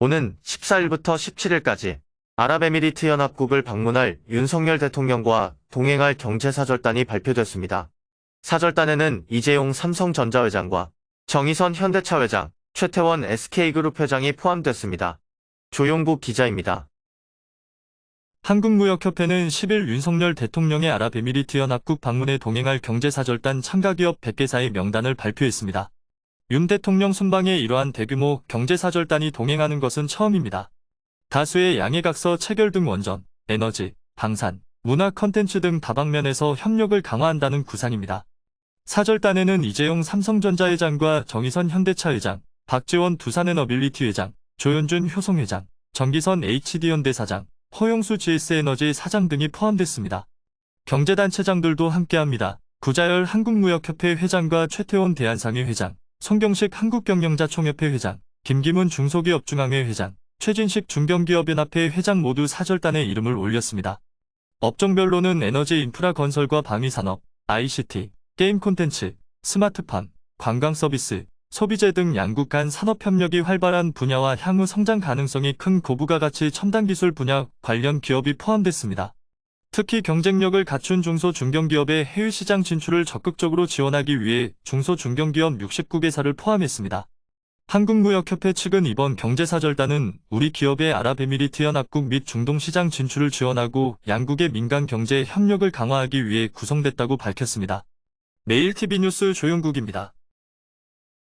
오는 14일부터 17일까지 아랍에미리트 연합국을 방문할 윤석열 대통령과 동행할 경제사절단이 발표됐습니다. 사절단에는 이재용 삼성전자 회장과 정의선 현대차 회장, 최태원 SK그룹 회장이 포함됐습니다. 조용국 기자입니다. 한국무역협회는 10일 윤석열 대통령의 아랍에미리트 연합국 방문에 동행할 경제사절단 참가기업 100개사의 명단을 발표했습니다. 윤 대통령 순방에 이러한 대규모 경제사절단이 동행하는 것은 처음입니다. 다수의 양해각서 체결 등 원전, 에너지, 방산, 문화 컨텐츠 등 다방면에서 협력을 강화한다는 구상입니다. 사절단에는 이재용 삼성전자 회장과 정의선 현대차 회장, 박지원 두산에너빌리티 회장, 조현준 효성회장, 정기선 HD현대 사장, 허용수 GS에너지 사장 등이 포함됐습니다. 경제단체장들도 함께합니다. 구자열 한국무역협회 회장과 최태원 대한상회 회장, 송경식 한국경영자총협회 회장, 김기문 중소기업중앙회 회장, 최진식 중견기업연합회 회장 모두 사절단에 이름을 올렸습니다. 업종별로는 에너지 인프라 건설과 방위산업, ICT, 게임 콘텐츠, 스마트팜, 관광 서비스, 소비재 등 양국 간 산업 협력이 활발한 분야와 향후 성장 가능성이 큰 고부가 가치 첨단 기술 분야 관련 기업이 포함됐습니다. 특히 경쟁력을 갖춘 중소 중견기업의 해외 시장 진출을 적극적으로 지원하기 위해 중소 중견기업 69개사를 포함했습니다. 한국무역협회 측은 이번 경제사절단은 우리 기업의 아랍에미리트 연합국 및 중동시장 진출을 지원하고 양국의 민간 경제 협력을 강화하기 위해 구성됐다고 밝혔습니다. 매일TV 뉴스 조용국입니다.